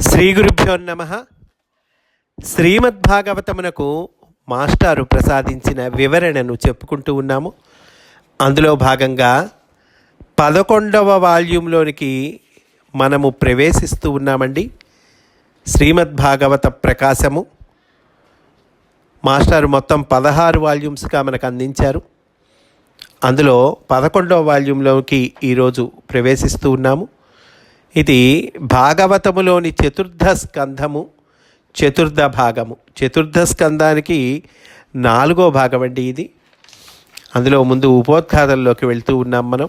శ్రీ గురుభ్యో నమ. శ్రీమద్భాగవతమునకు మాస్టారు ప్రసాదించిన వివరణను చెప్పుకుంటూ ఉన్నాము. అందులో భాగంగా పదకొండవ వాల్యూంలోనికి మనము ప్రవేశిస్తూ ఉన్నామండి. శ్రీమద్భాగవత ప్రకాశము. మాస్టారు మొత్తం పదహారు వాల్యూమ్స్గా మనకు అందించారు. అందులో పదకొండవ వాల్యూంలోకి ఈరోజు ప్రవేశిస్తూ ఉన్నాము. ఇది భాగవతములోని చతుర్థ స్కంధము చతుర్థ భాగము. చతుర్థ స్కంధానికి నాలుగో భాగం అండి ఇది. అందులో ముందు ఉపోద్ఘాతంలోకి వెళ్తూ ఉన్నాం మనం.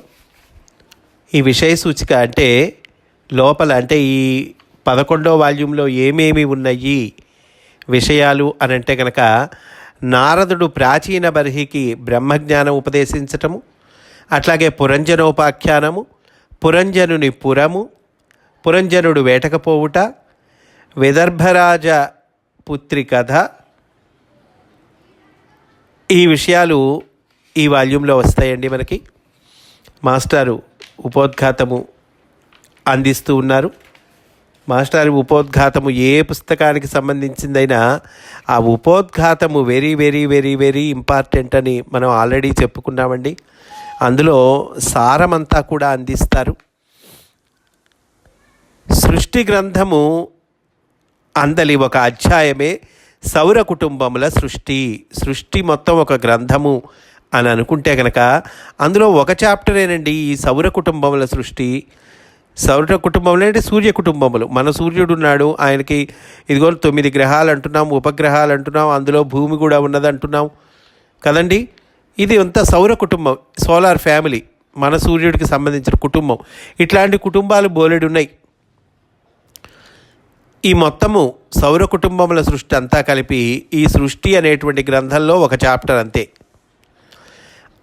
ఈ విషయ సూచిక అంటే లోపల అంటే ఈ పదకొండో వాల్యూంలో ఏమేమి ఉన్నాయి విషయాలు అని అంటే కనుక నారదుడు ప్రాచీన బర్హికి బ్రహ్మజ్ఞానం ఉపదేశించటము అట్లాగే పురంజనోపాఖ్యానము పురంజనుని పురము పురంజనుడు వేటకపోవుట విదర్భరాజ పుత్రి కథ. ఈ విషయాలు ఈ వాల్యూంలో వస్తాయండి మనకి. మాస్టారు ఉపోద్ఘాతము అందిస్తూ ఉన్నారు. మాస్టర్ ఉపోద్ఘాతము ఏ పుస్తకానికి సంబంధించిందైనా ఆ ఉపోద్ఘాతము very very very very important అని మనం ఆల్రెడీ చెప్పుకున్నామండి. అందులో సారమంతా కూడా అందిస్తారు. సృష్టి గ్రంథము అందలి ఒక అధ్యాయమే సౌర కుటుంబముల సృష్టి. సృష్టి మొత్తం ఒక గ్రంథము అని అనుకుంటే కనుక అందులో ఒక చాప్టరేనండి ఈ సౌర కుటుంబముల సృష్టి. సౌర కుటుంబంలో అంటే సూర్య కుటుంబములు. మన సూర్యుడు ఉన్నాడు ఆయనకి ఇదిగో తొమ్మిది గ్రహాలు అంటున్నాం ఉపగ్రహాలు అంటున్నాం అందులో భూమి కూడా ఉన్నది అంటున్నాం. కదండి? ఇది అంతా సౌర కుటుంబం సోలార్ ఫ్యామిలీ మన సూర్యుడికి సంబంధించిన కుటుంబం. ఇట్లాంటి కుటుంబాలు బోలెడు ఉన్నాయి ఈ మొత్తము సౌర కుటుంబముల సృష్టి అంతా కలిపి ఈ సృష్టి అనేటువంటి గ్రంథంలో ఒక చాప్టర్ అంతే.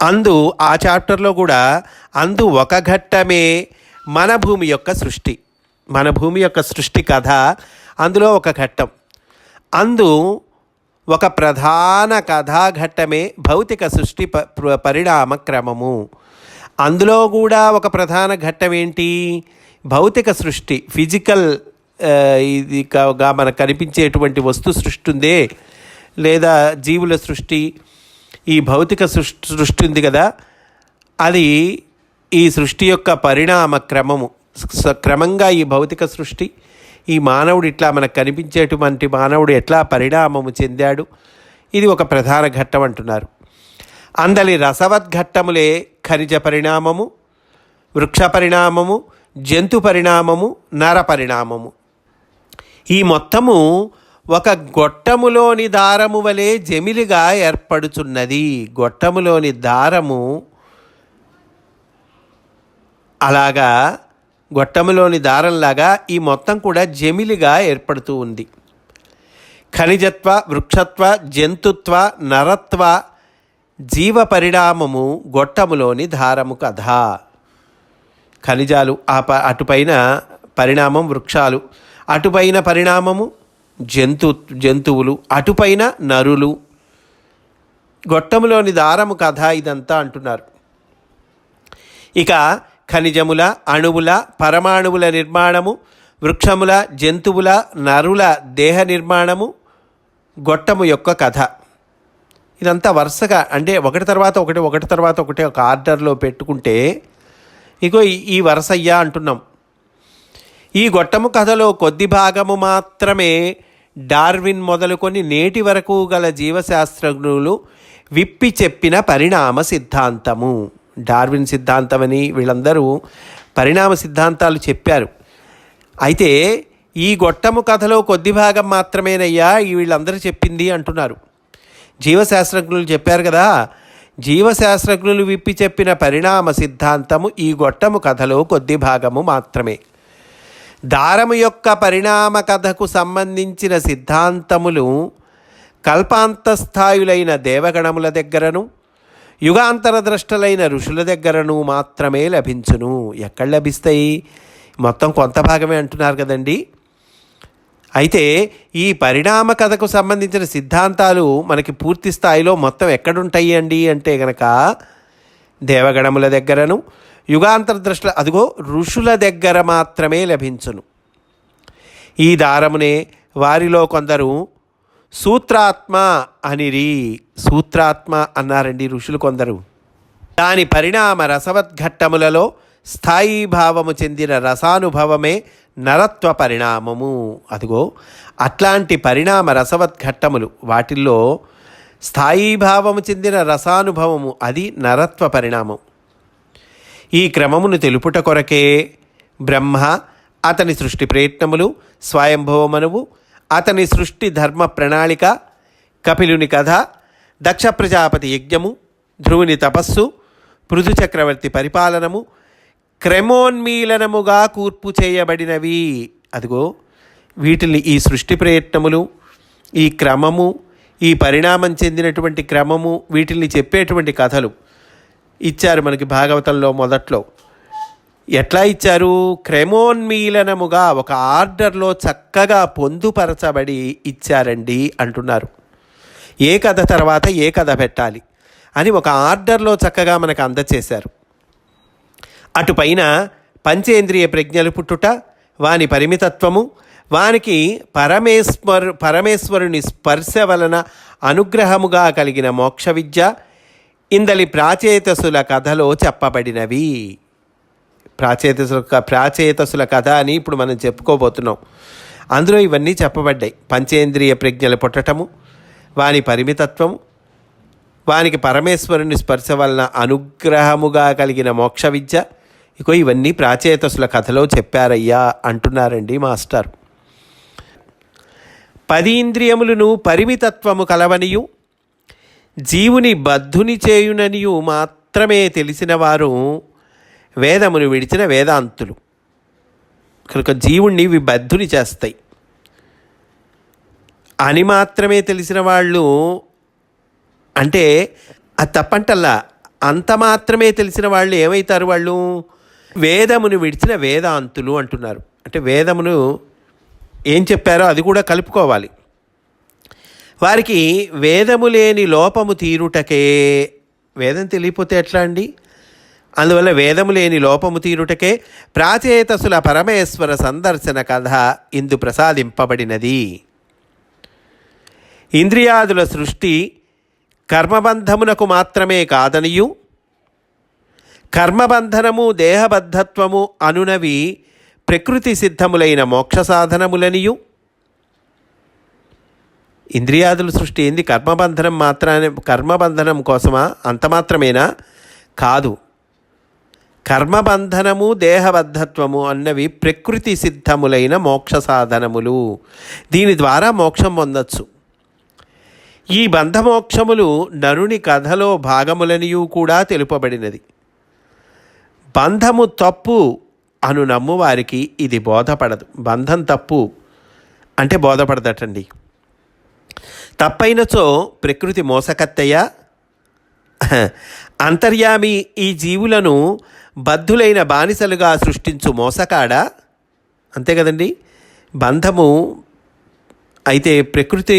అందు ఆ చాప్టర్లో కూడా అందు ఒక ఘట్టమే మన భూమి యొక్క సృష్టి. మన భూమి యొక్క సృష్టి కథ అందులో ఒక ఘట్టం. అందు ఒక ప్రధాన కథాఘట్టమే భౌతిక సృష్టి ప పరిణామ క్రమము. అందులో కూడా ఒక ప్రధాన ఘట్టం ఏంటి భౌతిక సృష్టి ఫిజికల్ ఇది మనకు కనిపించేటువంటి వస్తు సృష్టి ఉందే లేదా జీవుల సృష్టి ఈ భౌతిక సృష్టి సృష్టి ఉంది కదా అది ఈ సృష్టి యొక్క పరిణామ క్రమము. స- క్రమంగా ఈ భౌతిక సృష్టి ఈ మానవుడు ఇట్లా మనకు కనిపించేటువంటి మానవుడు ఎట్లా పరిణామము చెందాడు ఇది ఒక ప్రధాన ఘట్టం అంటున్నారు. అందలి రసవద్ఘట్టములే ఖనిజ పరిణామము వృక్ష పరిణామము జంతు పరిణామము నర పరిణామము. ఈ మొత్తము ఒక గొట్టములోని దారము వలె జమిలిగా ఏర్పడుచున్నది. గొట్టములోని దారము అలాగా గొట్టములోని దారంలాగా ఈ మొత్తం కూడా జమిలిగా ఏర్పడుతూ ఉంది. ఖనిజత్వ వృక్షత్వ జంతుత్వ నరత్వ జీవ పరిణామము గొట్టములోని దారము కథ. ఖనిజాలు ఆ ప అటుపైన పరిణామం వృక్షాలు. అటుపైన పరిణామము జంతు జంతువులు అటుపైన నరులు. గొట్టములోని దారము కథ ఇదంతా అంటున్నారు. ఇక ఖనిజముల అణువుల పరమాణువుల నిర్మాణము వృక్షముల జంతువుల నరుల దేహ నిర్మాణము గొట్టము యొక్క కథ. ఇదంతా వరుసగా అంటే ఒకటి తర్వాత ఒకటి ఒకటి తర్వాత ఒకటి ఒక ఆర్డర్లో పెట్టుకుంటే ఇగో ఈ- ఈ అంటున్నాం. ఈ గొట్టము కథలో కొద్ది భాగము మాత్రమే డార్విన్ మొదలుకొని నేటి వరకు గల జీవశాస్త్రజ్ఞులు విప్పి చెప్పిన పరిణామ సిద్ధాంతము. డార్విన్ సిద్ధాంతమని వీళ్ళందరూ పరిణామ సిద్ధాంతాలు చెప్పారు. అయితే ఈ గొట్టము కథలో కొద్ది భాగం మాత్రమేనయ్యా ఈ వీళ్ళందరూ చెప్పింది అంటున్నారు. జీవశాస్త్రజ్ఞులు చెప్పారు కదా జీవశాస్త్రజ్ఞులు విప్పి చెప్పిన పరిణామ సిద్ధాంతము ఈ గొట్టము కథలో కొద్ది భాగము మాత్రమే. దారము యొక్క పరిణామ కథకు సంబంధించిన సిద్ధాంతములు కల్పాంతస్థాయులైన దేవగణముల దగ్గరను యుగాంతర ద్రష్టలైన ఋషుల దగ్గరను మాత్రమే లభించును. ఎక్కడ లభిస్తాయి? మొత్తం కొంత భాగమే అంటున్నారు కదండి. అయితే ఈ పరిణామ కథకు సంబంధించిన సిద్ధాంతాలు మనకి పూర్తి స్థాయిలో మొత్తం ఎక్కడుంటాయి అండి అంటే గనక దేవగణముల దగ్గరను యుగాంతర దృష్టిలో అదిగో ఋషుల దగ్గర మాత్రమే లభించును. ఈ దారమునే వారిలో కొందరు సూత్రాత్మ అనిరి. సూత్రాత్మ అన్నారండి ఋషులు కొందరు. దాని పరిణామ రసవద్ఘట్టములలో స్థాయి భావము చెందిన రసానుభవమే నరత్వ పరిణామము. అదిగో అట్లాంటి పరిణామ రసవద్ఘట్టములు వాటిల్లో స్థాయి భావము చెందిన రసానుభవము అది నరత్వ పరిణామం. ఈ క్రమమును తెలుపుట కొరకే బ్రహ్మ అతని సృష్టి ప్రయత్నములు స్వయంభవమనువు అతని సృష్టి ధర్మ ప్రణాళిక కపిలుని కథ దక్ష ప్రజాపతి యజ్ఞము ధ్రువుని తపస్సు పృథు చక్రవర్తి పరిపాలనము క్రమోన్మీలనముగా కూర్పు చేయబడినవి. అదిగో వీటిని ఈ సృష్టి ప్రయత్నములు ఈ క్రమము ఈ పరిణామం చెందినటువంటి క్రమము వీటిని చెప్పేటువంటి కథలు. ఇచ్చారు మనకి భాగవతంలో మొదట్లో. ఎట్లా ఇచ్చారు? క్రమోన్మీలనముగా ఒక ఆర్డర్లో చక్కగా పొందుపరచబడి ఇచ్చారండి అంటున్నారు. ఏ కథ తర్వాత ఏ కథ పెట్టాలి అని ఒక ఆర్డర్లో చక్కగా మనకు అందచేశారు. అటుపైన పంచేంద్రియ ప్రజ్ఞలు పుట్టుట వాని పరిమితత్వము వానికి పరమేశ్వరు పరమేశ్వరుని స్పర్శ వలన అనుగ్రహముగా కలిగిన మోక్ష విద్య ఇందలి ప్రాచేతసుల కథలో చెప్పబడినవి. ప్రాచేతసుల ప్రాచేతసుల కథ అని ఇప్పుడు మనం చెప్పుకోబోతున్నాం. అందులో ఇవన్నీ చెప్పబడ్డాయి. పంచేంద్రియ ప్రజ్ఞలు పుట్టటము వాని పరిమితత్వము వానికి పరమేశ్వరుని స్పర్శ వలన అనుగ్రహముగా కలిగిన మోక్ష విద్య. ఇకో ఇవన్నీ ప్రాచేతసుల కథలో చెప్పారయ్యా అంటున్నారండి మాస్టర్. పది ఇంద్రియములను పరిమితత్వము కలవనియు జీవుని బద్ధుని చేయుననియు మాత్రమే తెలిసిన వారు వేదమును విడిచిన వేదాంతులు. కనుక జీవుణ్ణి ఇవి బద్ధుని చేస్తాయి. అని మాత్రమే తెలిసిన వాళ్ళు అంటే అది తప్పంటల్లా అంత మాత్రమే తెలిసిన వాళ్ళు ఏమవుతారు వాళ్ళు? వేదమును విడిచిన వేదాంతులు అంటున్నారు. అంటే వేదమును ఏం చెప్పారో అది కూడా కలుపుకోవాలి. వారికి వేదము లేని లోపము తీరుటకే. వేదం తెలియపోతే ఎట్లా అండి? అందువల్ల వేదము లేని లోపము తీరుటకే ప్రాచేతసుల పరమేశ్వర సందర్శన కథ ఇందు ప్రసాదింపబడినది. ఇంద్రియాదుల సృష్టి కర్మబంధమునకు మాత్రమే కాదనియు. కర్మబంధనము దేహబద్ధత్వము అనునవి ప్రకృతి సిద్ధములైన మోక్ష సాధనములనియు. ఇంద్రియాదుల సృష్టి ఏంది? కర్మబంధనం మాత్రానే కర్మబంధనం కోసమా? అంత మాత్రమేనా? కాదు. కర్మబంధనము దేహబద్ధత్వము అన్నవి ప్రకృతి సిద్ధములైన మోక్ష సాధనములు. దీని ద్వారా మోక్షం పొందొచ్చు. ఈ బంధమోక్షములు నరుని కథలో భాగములనియు కూడా తెలుపబడినది. బంధము తప్పు అను నమ్మువారికి ఇది బోధపడదు. బంధం తప్పు అంటే బోధపడదటండి. తప్పైనచో ప్రకృతి మోసకత్తయ్యా. అంతర్యామి ఈ జీవులను బద్ధులైన బానిసలుగా సృష్టించు మోసకాడా? అంతే కదండి. బంధము అయితే ప్రకృతి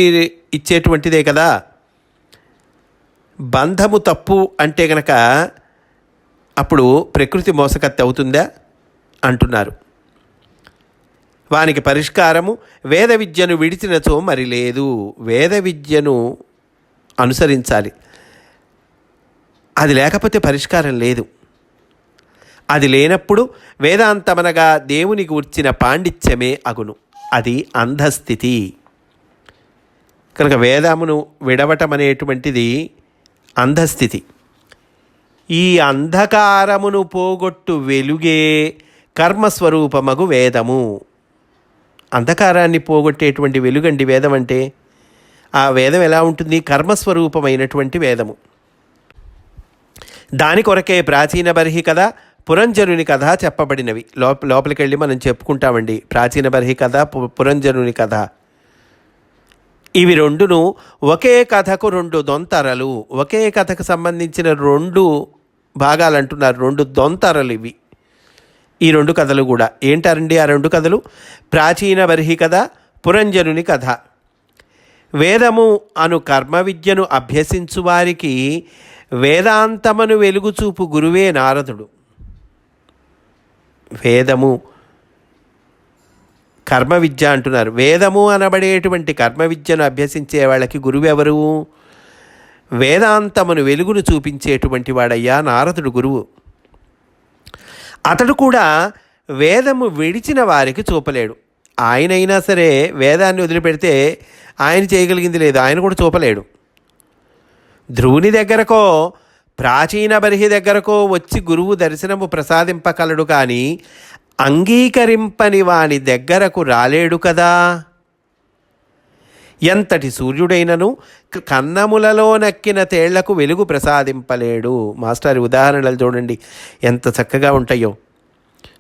ఇచ్చేటువంటిదే కదా. బంధము తప్పు అంటే గనక అప్పుడు ప్రకృతి మోసకత్తి అవుతుందా? అంటున్నారు. వానికి పరిష్కారము వేద విద్యను విడిచినచో మరి లేదు. వేద విద్యను అనుసరించాలి. అది లేకపోతే పరిష్కారం లేదు. అది లేనప్పుడు వేదాంతమనగా దేవుని గూర్చిన పాండిత్యమే అగును. అది అంధస్థితి. కనుక వేదమును విడవటం అనేటువంటిది అంధస్థితి. ఈ అంధకారమును పోగొట్టు వెలుగే కర్మస్వరూపమగు వేదము. అంధకారాన్ని పోగొట్టేటువంటి వెలుగండి వేదం అంటే ఆ వేదం ఎలా ఉంటుంది? కర్మస్వరూపమైనటువంటి వేదము. దాని కొరకే ప్రాచీన బర్హి కథ పురంజనుని కథ చెప్పబడినవి. లోప లోపలికి వెళ్ళి మనం చెప్పుకుంటామండి. ప్రాచీన బర్హి కథ పురంజనుని కథ. ఇవి రెండును ఒకే కథకు రెండు దొంతరలు. ఒకే కథకు సంబంధించిన రెండు భాగాలు అంటున్నారు రెండు దొంతరలు ఇవి. ఈ రెండు కథలు కూడా. ఏంటారండి ఆ రెండు కథలు? ప్రాచీన బర్హి కథ పురంజనుని కథ. వేదము అను కర్మ విద్యను అభ్యసించు వారికి వేదాంతమను వెలుగుచూపు గురువే నారదుడు. వేదము కర్మ విద్య అంటున్నారు. వేదము అనబడేటువంటి కర్మ విద్యను అభ్యసించే వాళ్ళకి గురువు ఎవరు వేదాంతమును వెలుగును చూపించేటువంటి వాడయ్యా నారదుడు గురువు. అతడు కూడా వేదము విడిచిన వారికి చూపలేడు. ఆయనైనా సరే వేదాన్ని వదిలిపెడితే ఆయన చేయగలిగింది లేదు ఆయన కూడా చూపలేడు. ధ్రువుని దగ్గరకో ప్రాచీన బరిహి దగ్గరకో వచ్చి గురువు దర్శనము ప్రసాదింపగలడు కానీ అంగీకరింపని వాని దగ్గరకు రాలేడు కదా? ఎంతటి సూర్యుడైనను కన్నములలో నక్కిన తేళ్ళకు వెలుగు ప్రసాదింపలేడు. మాస్టర్ ఉదాహరణలు చూడండి. ఎంత చక్కగా ఉంటాయో.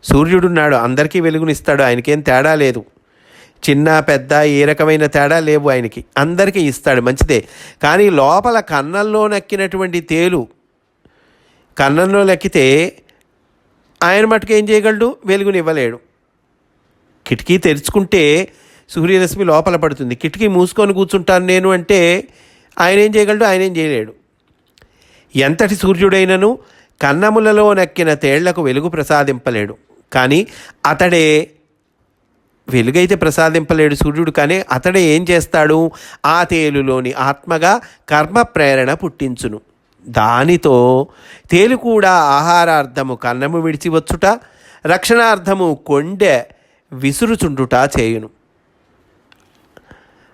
సూర్యుడున్నాడు అందరికీ వెలుగునిస్తాడు ఆయనకేం తేడా లేదు. చిన్న పెద్ద ఏ రకమైన తేడా లేవు ఆయనకి. అందరికీ ఇస్తాడు మంచిదే. కానీ లోపల కన్నంలో నక్కినటువంటి తేలు కన్నంలో నక్కితే ఆయన మటుకు ఏం చేయగలడు? వెలుగునివ్వలేడు. కిటికీ తెరుచుకుంటే సూర్యరశ్మి లోపల పడుతుంది. కిటికీ మూసుకొని కూర్చుంటాను నేను అంటే ఆయన ఏం చేయగలడు? ఆయన ఏం చేయలేడు. ఎంతటి సూర్యుడైనను కన్నములలో నక్కిన తేళ్ళకు వెలుగు ప్రసాదింపలేడు. కానీ అతడే వెలుగైతే ప్రసాదింపలేడు సూర్యుడు. కానీ అతడే ఏం చేస్తాడు? ఆ తేలులోని ఆత్మగా కర్మ ప్రేరణ పుట్టించును. దానితో తేలు కూడా ఆహారార్థము కన్నము విడిచి వచ్చుట రక్షణార్థము కొండె విసురుచుండుట చేయును.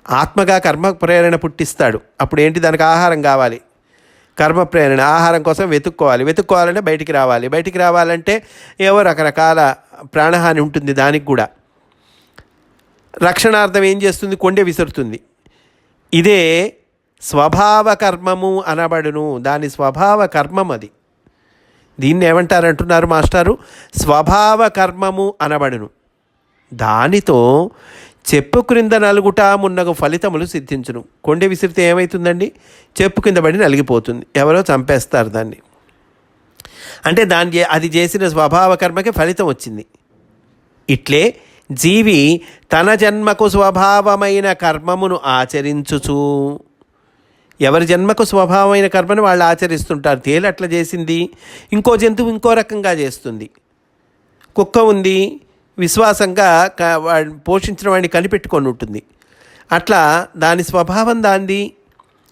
ఆత్మగా కర్మ ప్రేరణ పుట్టిస్తాడు. అప్పుడు ఏంటి? దానికి ఆహారం కావాలి. కర్మ ప్రేరణ ఆహారం కోసం వెతుక్కోవాలి. వెతుక్కోవాలంటే బయటికి రావాలి. బయటికి రావాలంటే ఏవో రకరకాల ప్రాణహాని ఉంటుంది దానికి కూడా. రక్షణార్థం ఏం చేస్తుంది? కొండె విసురుతుంది. ఇదే స్వభావ కర్మము అనబడును. దాని స్వభావ కర్మం అది. దీన్ని ఏమంటారు అంటున్నారు మాస్టారు? స్వభావ కర్మము అనబడును. దానితో చెప్పు క్రింద నలుగుట మున్నగు ఫలితములు సిద్ధించును. కొండె విసిరితే ఏమవుతుందండి చెప్పు కింద పడి నలిగిపోతుంది. ఎవరో చంపేస్తారు దాన్ని. అంటే దాని అది చేసిన స్వభావ కర్మకి ఫలితం వచ్చింది. ఇట్లే జీవి తన జన్మకు స్వభావమైన కర్మమును ఆచరించుచు ఎవరి జన్మకు స్వభావమైన కర్మను వాళ్ళు ఆచరిస్తుంటారు. తేలు అట్లా చేసింది ఇంకో జంతువు ఇంకో రకంగా చేస్తుంది. కుక్క ఉంది విశ్వాసంగా పోషించిన వాడిని కనిపెట్టుకొని ఉంటుంది. అట్లా దాని స్వభావం దాంది?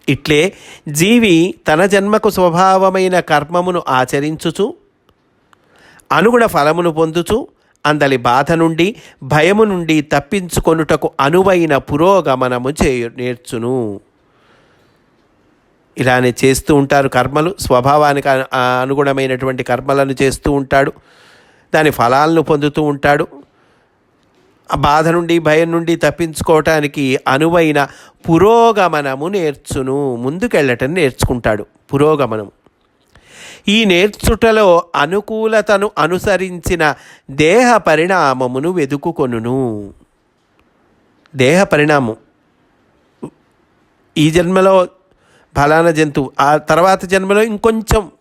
ఇట్లే జీవి తన జన్మకు స్వభావమైన కర్మమును ఆచరించుచు అనుగుణ ఫలమును పొందుచు అందలి బాధ నుండి భయము నుండి తప్పించుకొనుటకు అనువైన పురోగమనము చేయు నేర్చును. ఇలానే చేస్తూ ఉంటారు కర్మలు. స్వభావానికి అనుగుణమైనటువంటి కర్మలను చేస్తూ ఉంటాడు. దాని ఫలాలను పొందుతూ ఉంటాడు. ఆ బాధ నుండి భయం నుండి తప్పించుకోవటానికి అనువైన పురోగమనము నేర్చును. ముందుకెళ్ళటం నేర్చుకుంటాడు పురోగమనం ఈ నేర్చుటలో అనుకూలతను అనుసరించిన దేహ పరిణామమును వెదుకుకొనును. దేహ పరిణామం. ఈ జన్మలో ఫలానా జంతువు ఆ తర్వాత జన్మలో ఇంకొంచెం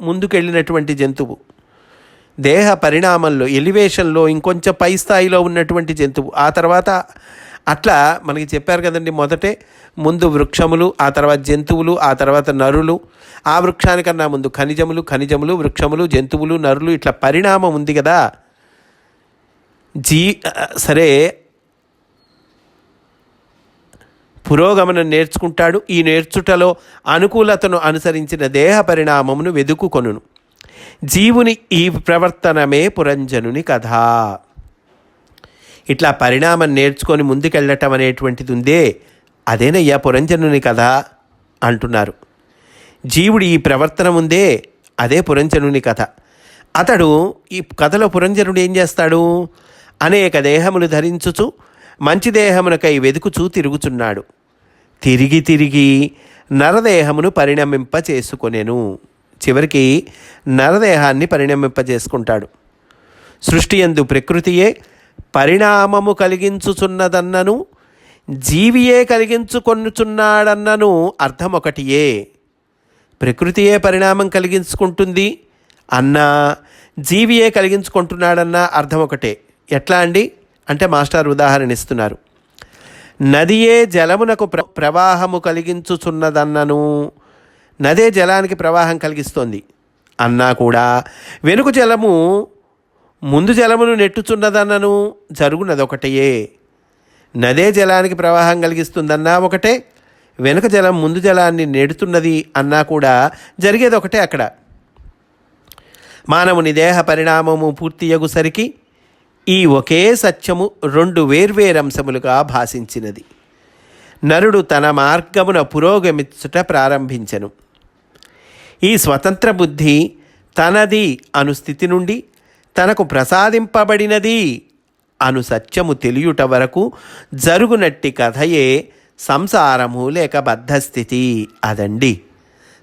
ముందుకెళ్ళినటువంటి జంతువు. దేహ పరిణామంలో ఎలివేషన్లో ఇంకొంచెం పై స్థాయిలో ఉన్నటువంటి జంతువు. ఆ తర్వాత అట్లా మనకి చెప్పారు కదండి మొదటే ముందు వృక్షములు ఆ తర్వాత జంతువులు ఆ తర్వాత నరులు. ఆ వృక్షానికన్నా ముందు ఖనిజములు ఖనిజములు వృక్షములు జంతువులు నరులు ఇట్లా పరిణామం ఉంది కదా. జీ సరే పురోగమనం నేర్చుకుంటాడు. ఈ నేర్చుటలో అనుకూలతను అనుసరించిన దేహ పరిణామమును వెదుకుకొనును. జీవుని ఈ ప్రవర్తనమే పురంజనుని కథ. ఇట్లా పరిణామం నేర్చుకొని ముందుకెళ్ళటం అనేటువంటిది ఉందే అదేనయ్యా పురంజనుని కథ అంటున్నారు. జీవుడి ఈ ప్రవర్తన ఉందే అదే పురంజనుని కథ. అతడు ఈ కథలో పురంజనుడు ఏం చేస్తాడు? అనేక దేహములు ధరించుచు మంచి దేహమునకై వెదుకుచూ తిరుగుచున్నాడు. తిరిగి తిరిగి నరదేహమును పరిణమింప చేసుకొనెను చివరికి నరదేహాన్ని పరిణమింపజేసుకుంటాడు. సృష్టి ఎందు ప్రకృతియే పరిణామము కలిగించుచున్నదన్నను జీవియే కలిగించుకొనుచున్నాడన్నను అర్థం ఒకటియే ప్రకృతియే పరిణామం కలిగించుకుంటుంది అన్నా జీవియే కలిగించుకుంటున్నాడన్న అర్థం ఒకటే ఎట్లా అండి? అంటే మాస్టర్ ఉదాహరణ ఇస్తున్నారు. నదియే జలమునకు ప్ర ప్రవాహము కలిగించుచున్నదన్నను నదే జలానికి ప్రవాహం కలిగిస్తోంది. అన్నా కూడా వెనుక జలము ముందు జలమును నెట్టుచున్నదన్నను జరుగునదొకటయే. నదే జలానికి ప్రవాహం కలిగిస్తుందన్నా ఒకటే వెనుక జలం ముందు జలాన్ని నెడుతున్నది అన్నా కూడా జరిగేది ఒకటే అక్కడ. మానవుని దేహ పరిణామము పూర్తియగుసరికి ఈ ఒకే సత్యము రెండు వేర్వేరంశములుగా భాషించినది. నరుడు తన మార్గమున పురోగమించుట ప్రారంభించెను. ఈ స్వతంత్ర బుద్ధి తనది అను స్థితి నుండి తనకు ప్రసాదింపబడినది అను సత్యము తెలియుట వరకు జరుగునట్టి కథయే సంసారము లేక బద్ధస్థితి అదండి.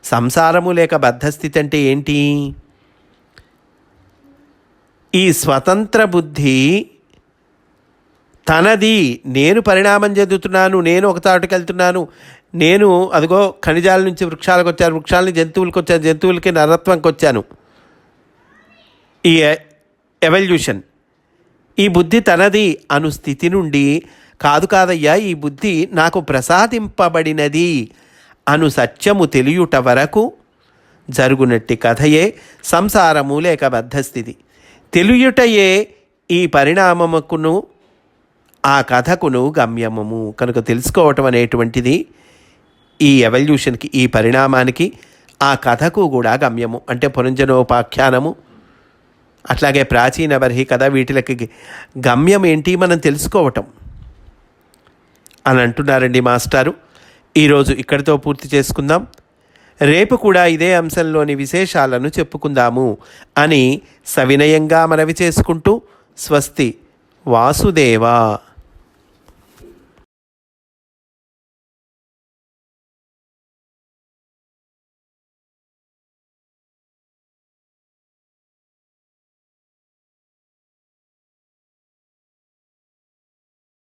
సంసారము లేక బద్ధస్థితి అంటే ఏంటి? ఈ స్వతంత్ర బుద్ధి తనది నేను పరిణామం చెందుతున్నాను నేను ఒక తాటుకెళ్తున్నాను నేను అదిగో ఖనిజాల నుంచి వృక్షాలకు వచ్చాను వృక్షాల నుంచి జంతువులకు వచ్చాను జంతువులకి నరత్వంకి వచ్చాను. ఈ ఎవల్యూషన్ ఈ బుద్ధి తనది అను స్థితి నుండి కాదు కాదయ్యా ఈ బుద్ధి నాకు ప్రసాదింపబడినది అను సత్యము తెలియుట వరకు జరుగునట్టి కథయే సంసారము లేక బద్ధస్థితి. తెలియుటయే ఈ పరిణామముకును ఆ కథకును గమ్యమము. కనుక తెలుసుకోవటం అనేటువంటిది ఈ ఎవల్యూషన్కి ఈ పరిణామానికి ఆ కథకు కూడా గమ్యము. అంటే పురంజనోపాఖ్యానము అట్లాగే ప్రాచీన బర్హి కథ వీటిలకి గమ్యం ఏంటి మనం తెలుసుకోవటం అని అంటున్నారండి మాస్టారు. ఈరోజు ఇక్కడితో పూర్తి చేసుకుందాం. రేపు కూడా ఇదే అంశంలోని విశేషాలను చెప్పుకుందాము అని సవినయంగా మనవి చేసుకుంటూ స్వస్తి వాసుదేవా.